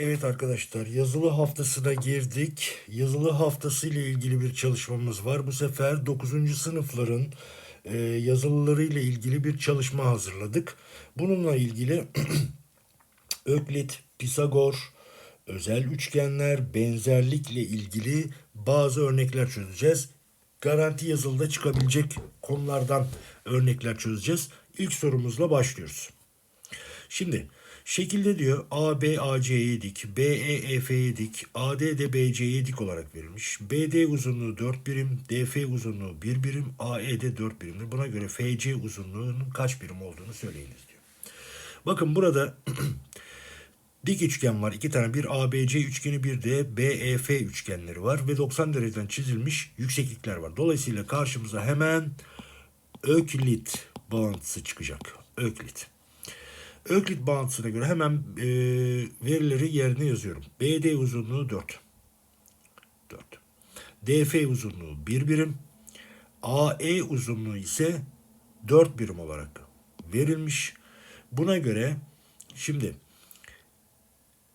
Evet arkadaşlar yazılı haftasına girdik. Yazılı haftası ile ilgili bir çalışmamız var. Bu sefer 9. sınıfların e, yazılıları ile ilgili bir çalışma hazırladık. Bununla ilgili Öklit, Pisagor, özel üçgenler, benzerlikle ilgili bazı örnekler çözeceğiz. Garanti yazılıda çıkabilecek konulardan örnekler çözeceğiz. İlk sorumuzla başlıyoruz. Şimdi şekilde diyor AB AC'ye dik, BE EF'ye dik, AD de BC'ye dik olarak verilmiş. BD uzunluğu 4 birim, DF uzunluğu 1 birim, AE de 4 birimdir. Buna göre FC uzunluğunun kaç birim olduğunu söyleyiniz diyor. Bakın burada dik üçgen var. iki tane bir ABC üçgeni bir de BEF üçgenleri var ve 90 dereceden çizilmiş yükseklikler var. Dolayısıyla karşımıza hemen Öklit bağıntısı çıkacak. Öklit. Öklit bağıntısına göre hemen e, verileri yerine yazıyorum. BD uzunluğu 4. 4. DF uzunluğu 1 birim. AE uzunluğu ise 4 birim olarak verilmiş. Buna göre şimdi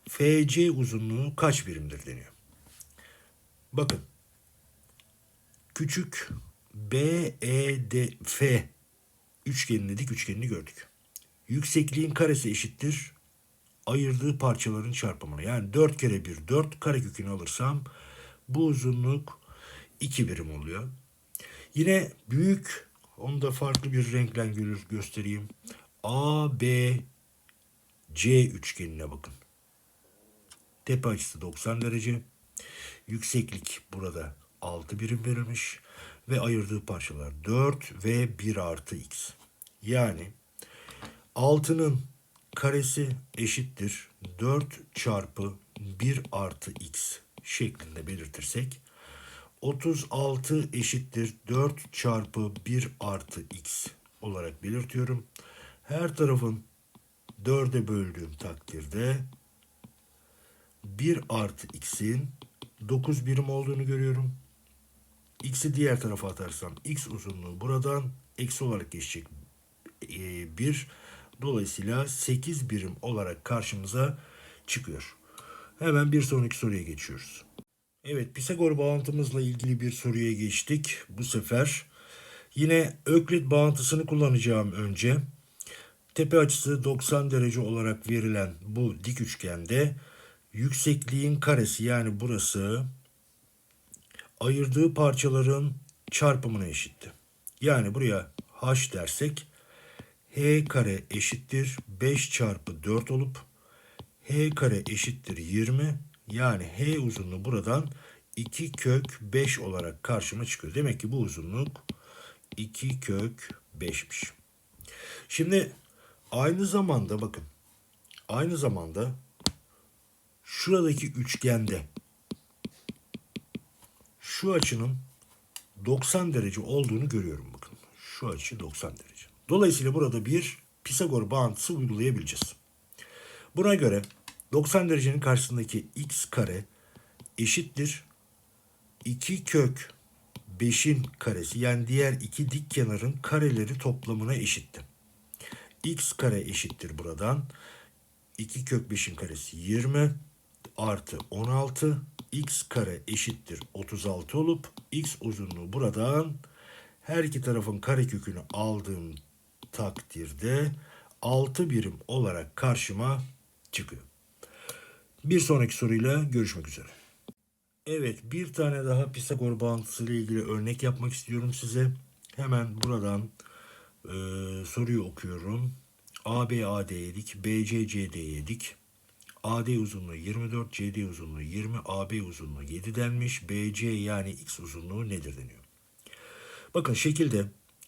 FC uzunluğu kaç birimdir deniyor. Bakın. Küçük BEDF üçgenini dik üçgenini gördük. Yüksekliğin karesi eşittir ayırdığı parçaların çarpımına. Yani 4 kere 1 4 karekökünü alırsam bu uzunluk 2 birim oluyor. Yine büyük onu da farklı bir renkle göstereyim. A, B, C üçgenine bakın. Tepe açısı 90 derece. Yükseklik burada 6 birim verilmiş. Ve ayırdığı parçalar 4 ve 1 artı x. Yani 6'nın karesi eşittir 4 çarpı 1 artı x şeklinde belirtirsek 36 eşittir 4 çarpı 1 artı x olarak belirtiyorum. Her tarafın 4'e böldüğüm takdirde 1 artı x'in 9 birim olduğunu görüyorum. X'i diğer tarafa atarsam x uzunluğu buradan eksi olarak geçecek 1. Dolayısıyla 8 birim olarak karşımıza çıkıyor. Hemen bir sonraki soruya geçiyoruz. Evet Pisagor bağıntımızla ilgili bir soruya geçtik. Bu sefer yine Öklit bağıntısını kullanacağım önce. Tepe açısı 90 derece olarak verilen bu dik üçgende yüksekliğin karesi yani burası ayırdığı parçaların çarpımına eşitti. Yani buraya h dersek h kare eşittir 5 çarpı 4 olup h kare eşittir 20 yani h uzunluğu buradan 2 kök 5 olarak karşıma çıkıyor. Demek ki bu uzunluk 2 kök 5'miş. Şimdi aynı zamanda bakın aynı zamanda şuradaki üçgende şu açının 90 derece olduğunu görüyorum bakın. Şu açı 90 derece. Dolayısıyla burada bir Pisagor bağıntısı uygulayabileceğiz. Buna göre 90 derecenin karşısındaki x kare eşittir 2 kök 5'in karesi yani diğer iki dik kenarın kareleri toplamına eşitti. x kare eşittir buradan 2 kök 5'in karesi 20 artı 16 x kare eşittir 36 olup x uzunluğu buradan her iki tarafın karekökünü aldığım takdirde 6 birim olarak karşıma çıkıyor. Bir sonraki soruyla görüşmek üzere. Evet bir tane daha Pisagor bağıntısı ile ilgili örnek yapmak istiyorum size. Hemen buradan e, soruyu okuyorum. AB AD'ye dik, BC CD'ye dik. AD uzunluğu 24, CD uzunluğu 20, AB uzunluğu 7 denmiş. BC yani X uzunluğu nedir deniyor. Bakın şekilde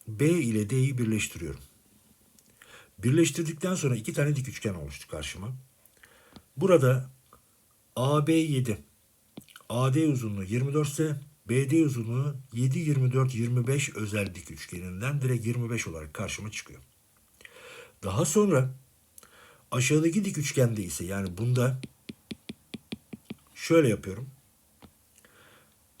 B ile D'yi birleştiriyorum. Birleştirdikten sonra iki tane dik üçgen oluştu karşıma. Burada AB 7, AD uzunluğu 24 ise BD uzunluğu 7, 24, 25 özel dik üçgeninden direkt 25 olarak karşıma çıkıyor. Daha sonra aşağıdaki dik üçgende ise yani bunda şöyle yapıyorum.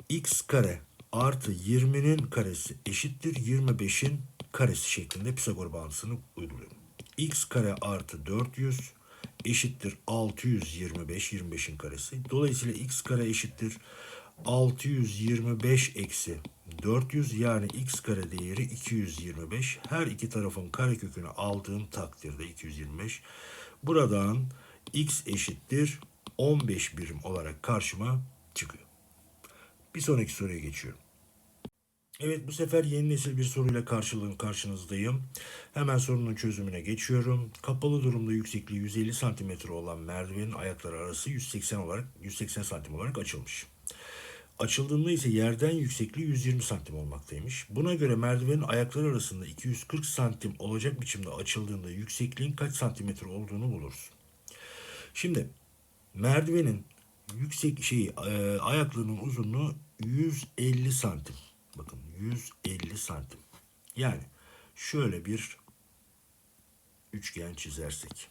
x kare artı 20'nin karesi eşittir 25'in karesi şeklinde Pisagor bağıntısını uyguluyorum. X kare artı 400 eşittir 625, 25'in karesi. Dolayısıyla x kare eşittir 625 eksi 400 yani x kare değeri 225. Her iki tarafın karekökünü aldığım takdirde 225. Buradan x eşittir 15 birim olarak karşıma çıkıyor. Bir sonraki soruya geçiyorum. Evet bu sefer yeni nesil bir soruyla karşılığın karşınızdayım. Hemen sorunun çözümüne geçiyorum. Kapalı durumda yüksekliği 150 cm olan merdivenin ayakları arası 180 olarak 180 cm olarak açılmış. Açıldığında ise yerden yüksekliği 120 santim olmaktaymış. Buna göre merdivenin ayakları arasında 240 santim olacak biçimde açıldığında yüksekliğin kaç santimetre olduğunu buluruz. Şimdi merdivenin yüksek şeyi e, ayaklarının uzunluğu 150 santim. Bakın 150 santim. Yani şöyle bir üçgen çizersek.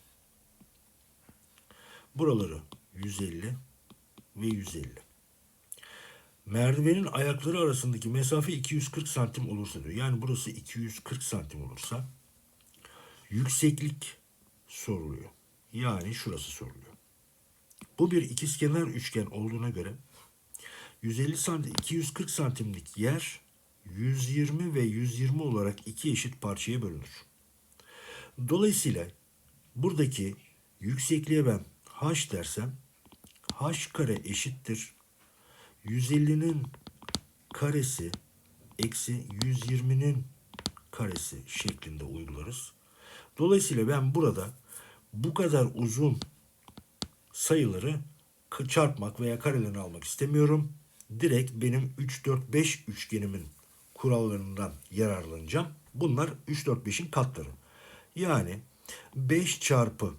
Buraları 150 ve 150. Merdivenin ayakları arasındaki mesafe 240 santim olursa diyor. Yani burası 240 santim olursa yükseklik soruluyor. Yani şurası soruluyor. Bu bir ikizkenar üçgen olduğuna göre 150 santim 240 santimlik yer 120 ve 120 olarak iki eşit parçaya bölünür. Dolayısıyla buradaki yüksekliğe ben h dersem h kare eşittir 150'nin karesi eksi 120'nin karesi şeklinde uygularız. Dolayısıyla ben burada bu kadar uzun sayıları çarpmak veya karelerini almak istemiyorum. Direkt benim 3, 4, 5 üçgenimin kurallarından yararlanacağım. Bunlar 3, 4, 5'in katları. Yani 5 çarpı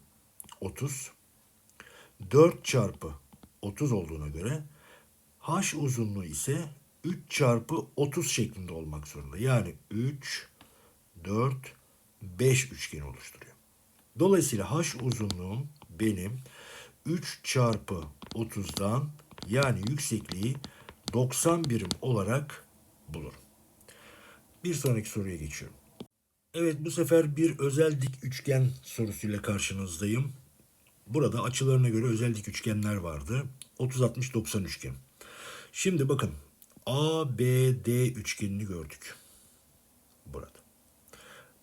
30, 4 çarpı 30 olduğuna göre h uzunluğu ise 3 çarpı 30 şeklinde olmak zorunda. Yani 3, 4, 5 üçgeni oluşturuyor. Dolayısıyla h uzunluğum benim 3 çarpı 30'dan yani yüksekliği 90 birim olarak bulurum. Bir sonraki soruya geçiyorum. Evet bu sefer bir özel dik üçgen sorusuyla karşınızdayım. Burada açılarına göre özel dik üçgenler vardı. 30-60-90 üçgen. Şimdi bakın ABD üçgenini gördük. Burada.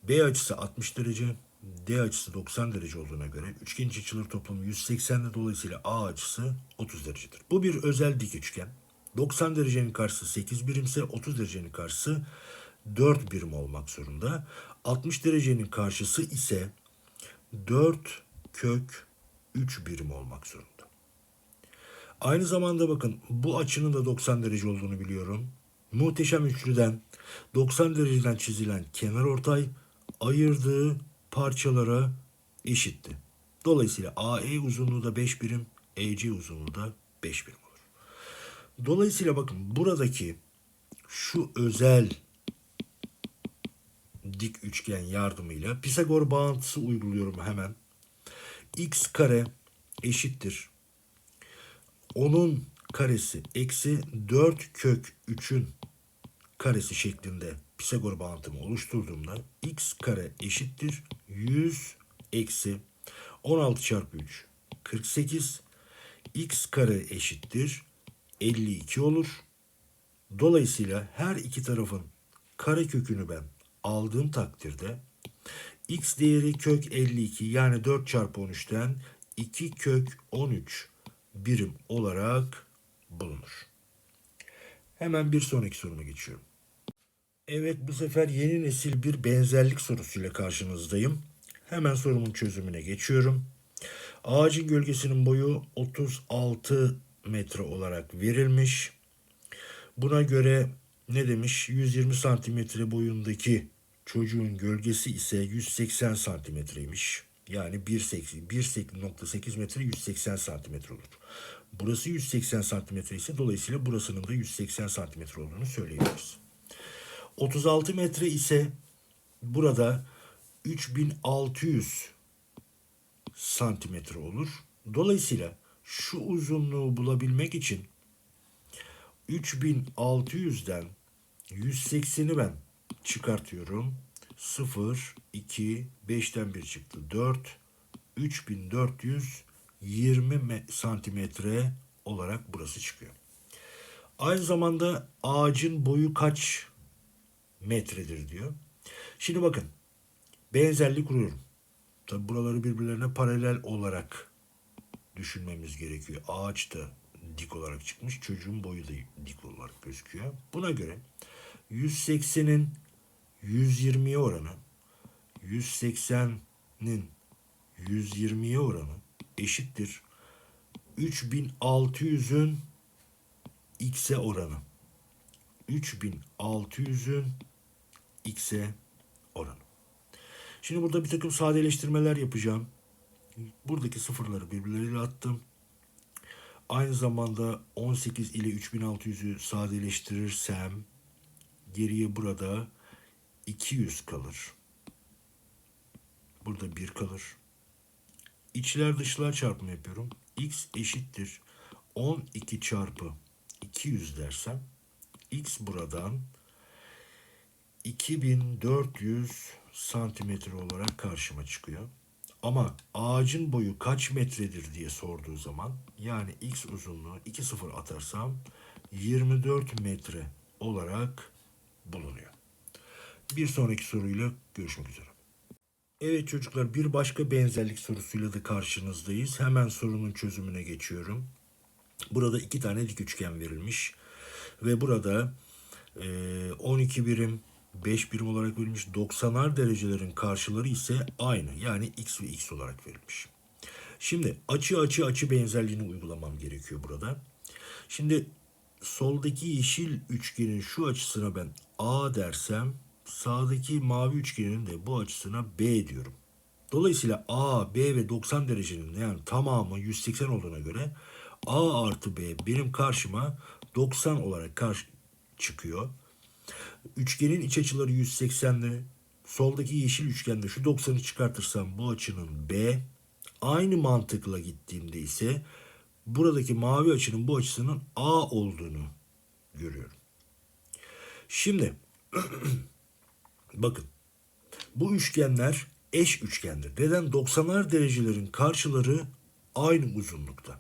B açısı 60 derece, D açısı 90 derece olduğuna göre üçgen iç açıları toplamı 180 dolayısıyla A açısı 30 derecedir. Bu bir özel dik üçgen. 90 derecenin karşısı 8 birimse 30 derecenin karşısı 4 birim olmak zorunda. 60 derecenin karşısı ise 4 kök 3 birim olmak zorunda. Aynı zamanda bakın bu açının da 90 derece olduğunu biliyorum. Muhteşem üçlüden 90 dereceden çizilen kenar ortay ayırdığı parçalara eşitti. Dolayısıyla AE uzunluğu da 5 birim, EC uzunluğu da 5 birim olur. Dolayısıyla bakın buradaki şu özel dik üçgen yardımıyla Pisagor bağıntısı uyguluyorum hemen. x kare eşittir. Onun karesi eksi 4 kök 3'ün karesi şeklinde Pisagor bağıntımı oluşturduğumda x kare eşittir 100 eksi 16 çarpı 3 48 x kare eşittir 52 olur. Dolayısıyla her iki tarafın kare kökünü ben aldığım takdirde x değeri kök 52 yani 4 çarpı 13'ten 2 kök 13 birim olarak bulunur. Hemen bir sonraki soruma geçiyorum. Evet bu sefer yeni nesil bir benzerlik sorusuyla karşınızdayım. Hemen sorumun çözümüne geçiyorum. Ağacın gölgesinin boyu 36 metre olarak verilmiş. Buna göre ne demiş? 120 santimetre boyundaki çocuğun gölgesi ise 180 santimetreymiş. Yani 1.8 metre 180 santimetre olur. Burası 180 santimetre ise dolayısıyla burasının da 180 santimetre olduğunu söyleyebiliriz. 36 metre ise burada 3600 santimetre olur. Dolayısıyla şu uzunluğu bulabilmek için 3600'den 180'i ben çıkartıyorum. 0, 2, 5'ten 1 çıktı. 4, 3420 me- santimetre olarak burası çıkıyor. Aynı zamanda ağacın boyu kaç metredir diyor. Şimdi bakın benzerlik kuruyorum. Tabi buraları birbirlerine paralel olarak düşünmemiz gerekiyor. Ağaç da dik olarak çıkmış. Çocuğun boyu da dik olarak gözüküyor. Buna göre 180'in 120'ye oranı 180'nin 120'ye oranı eşittir 3600'ün x'e oranı. 3600'ün x'e oranı. Şimdi burada bir takım sadeleştirmeler yapacağım. Buradaki sıfırları birbirleriyle attım. Aynı zamanda 18 ile 3600'ü sadeleştirirsem geriye burada 200 kalır. Burada 1 kalır. İçler dışlar çarpımı yapıyorum. x eşittir 12 çarpı 200 dersem x buradan 2400 santimetre olarak karşıma çıkıyor. Ama ağacın boyu kaç metredir diye sorduğu zaman yani x uzunluğu 2 sıfır atarsam 24 metre olarak bulunuyor. Bir sonraki soruyla görüşmek üzere. Evet çocuklar bir başka benzerlik sorusuyla da karşınızdayız. Hemen sorunun çözümüne geçiyorum. Burada iki tane dik üçgen verilmiş. Ve burada e, 12 birim 5 birim olarak verilmiş. 90'ar derecelerin karşıları ise aynı. Yani x ve x olarak verilmiş. Şimdi açı açı açı benzerliğini uygulamam gerekiyor burada. Şimdi soldaki yeşil üçgenin şu açısına ben A dersem sağdaki mavi üçgenin de bu açısına B diyorum. Dolayısıyla A, B ve 90 derecenin yani tamamı 180 olduğuna göre A artı B benim karşıma 90 olarak karşı çıkıyor. Üçgenin iç açıları 180'li. Soldaki yeşil üçgende şu 90'ı çıkartırsam bu açının B. Aynı mantıkla gittiğimde ise buradaki mavi açının bu açısının A olduğunu görüyorum. Şimdi bakın bu üçgenler eş üçgendir. Neden? 90'ar derecelerin karşıları aynı uzunlukta.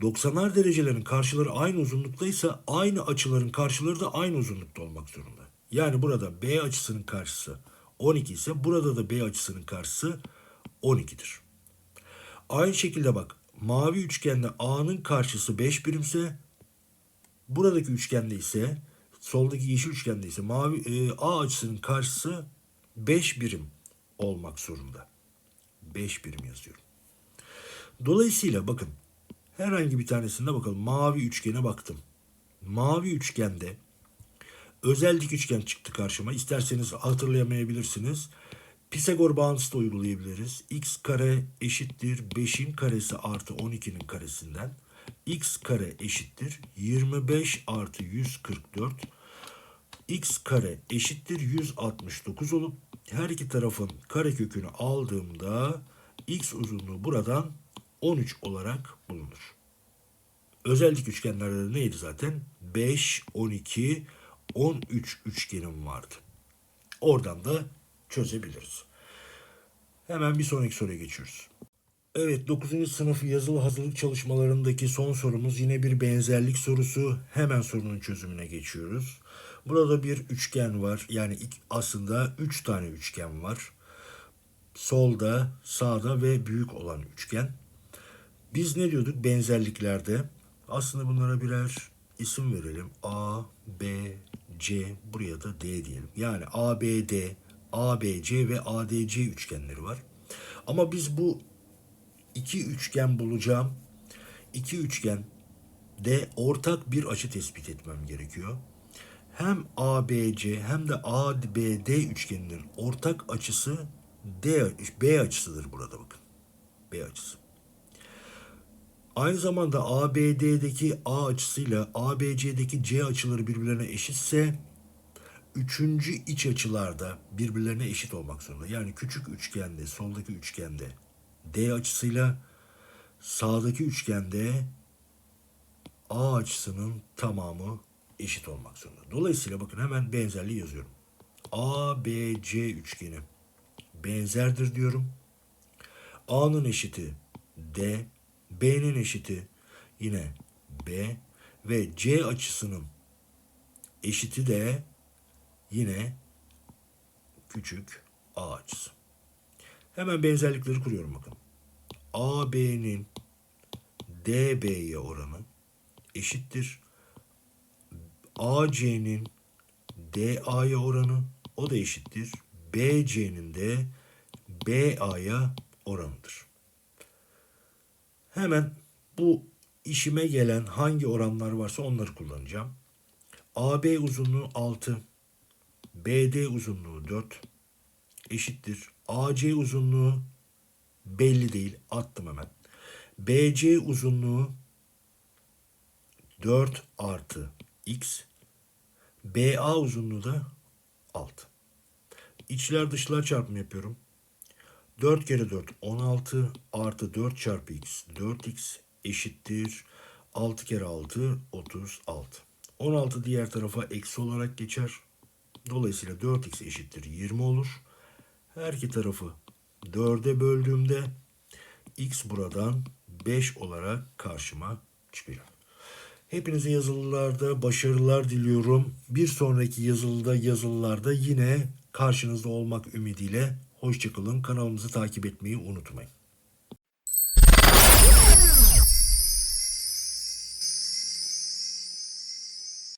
90'ar derecelerin karşıları aynı uzunluktaysa aynı açıların karşıları da aynı uzunlukta olmak zorunda. Yani burada B açısının karşısı 12 ise burada da B açısının karşısı 12'dir. Aynı şekilde bak mavi üçgende A'nın karşısı 5 birimse buradaki üçgende ise soldaki yeşil üçgende ise mavi e, A açısının karşısı 5 birim olmak zorunda. 5 birim yazıyorum. Dolayısıyla bakın herhangi bir tanesinde bakalım. Mavi üçgene baktım. Mavi üçgende özel dik üçgen çıktı karşıma. İsterseniz hatırlayamayabilirsiniz. Pisagor bağıntısı da uygulayabiliriz. x kare eşittir 5'in karesi artı 12'nin karesinden. x kare eşittir 25 artı 144. x kare eşittir 169 olup her iki tarafın karekökünü aldığımda x uzunluğu buradan 13 olarak bulunur. Özel üçgenlerde de neydi zaten? 5, 12, 13 üçgenim vardı. Oradan da çözebiliriz. Hemen bir sonraki soruya geçiyoruz. Evet 9. sınıf yazılı hazırlık çalışmalarındaki son sorumuz yine bir benzerlik sorusu. Hemen sorunun çözümüne geçiyoruz. Burada bir üçgen var. Yani aslında 3 tane üçgen var. Solda, sağda ve büyük olan üçgen. Biz ne diyorduk benzerliklerde? Aslında bunlara birer isim verelim. A, B, C, buraya da D diyelim. Yani ABD, ABC ve ADC üçgenleri var. Ama biz bu iki üçgen bulacağım. İki üçgen de ortak bir açı tespit etmem gerekiyor. Hem ABC hem de ABD üçgeninin ortak açısı D, B açısıdır burada bakın. B açısı. Aynı zamanda ABD'deki A açısıyla ABC'deki C açıları birbirlerine eşitse üçüncü iç açılarda birbirlerine eşit olmak zorunda. Yani küçük üçgende, soldaki üçgende D açısıyla sağdaki üçgende A açısının tamamı eşit olmak zorunda. Dolayısıyla bakın hemen benzerliği yazıyorum. ABC üçgeni benzerdir diyorum. A'nın eşiti D, B'nin eşiti yine B ve C açısının eşiti de yine küçük A açısı. Hemen benzerlikleri kuruyorum bakın. AB'nin DB'ye oranı eşittir. AC'nin DA'ya oranı o da eşittir. BC'nin de BA'ya oranıdır. Hemen bu işime gelen hangi oranlar varsa onları kullanacağım. AB uzunluğu 6, BD uzunluğu 4 eşittir. AC uzunluğu belli değil. Attım hemen. BC uzunluğu 4 artı x. BA uzunluğu da 6. İçler dışlar çarpımı yapıyorum. 4 kere 4 16 artı 4 çarpı x 4x eşittir. 6 kere 6 36. 16 diğer tarafa eksi olarak geçer. Dolayısıyla 4x eşittir 20 olur. Her iki tarafı 4'e böldüğümde x buradan 5 olarak karşıma çıkıyor. Hepinize yazılılarda başarılar diliyorum. Bir sonraki yazılıda yazılılarda yine karşınızda olmak ümidiyle hoşçakalın. Kanalımızı takip etmeyi unutmayın.